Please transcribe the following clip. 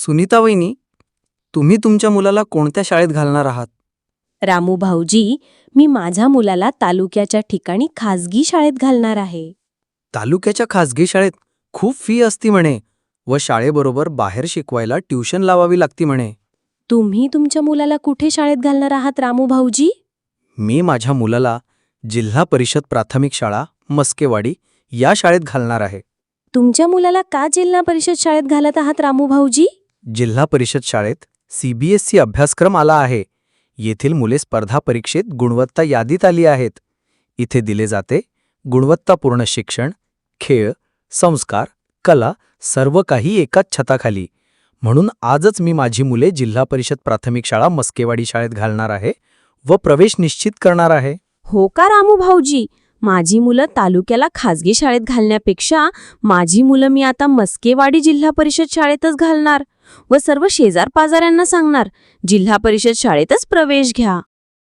सुनीता वहिनी तुम्ही तुमच्या मुलाला कोणत्या शाळेत घालणार आहात? रामू भाऊजी मी माझ्या मुलाला तालुक्याच्या ठिकाणी खाजगी शाळेत घालणार आहे. तालुक्याच्या खासगी शाळेत? खूप फी असती म्हणे. व शाळेबरोबर बाहेर शिकवायला ट्युशन लावावी लागती म्हणे. तुम्ही तुमच्या मुलाला कुठे शाळेत घालणार आहात रामू भाऊजी? मी माझ्या मुलाला जिल्हा परिषद प्राथमिक शाळा मस्केवाडी या शाळेत घालणार आहे. तुमच्या मुलाला का जिल्हा परिषद शाळेत घालत आहात रामू भाऊजी? जिल्हा परिषद शाळेत सीबीएसई अभ्यासक्रम आला आहे. येथील मुले स्पर्धा परीक्षेत गुणवत्ता यादीत आली आहेत. इथे दिले जाते गुणवत्तापूर्ण शिक्षण खेळ संस्कार कला सर्व काही एकाच छताखाली. म्हणून आजच मी माझी मुले जिल्हा परिषद प्राथमिक शाळा मस्केवाडी शाळेत घालणार आहे व प्रवेश निश्चित करणार आहे. हो का रामू भाऊजी? माझी मुलं तालुक्याला खाजगी शाळेत घालण्यापेक्षा माझी मुलं मी आता मस्केवाडी जिल्हा परिषद शाळेतच घालणार व सर्व शेजार पाजाऱ्यांना सांगणार जिल्हा परिषद शाळेतच प्रवेश घ्या.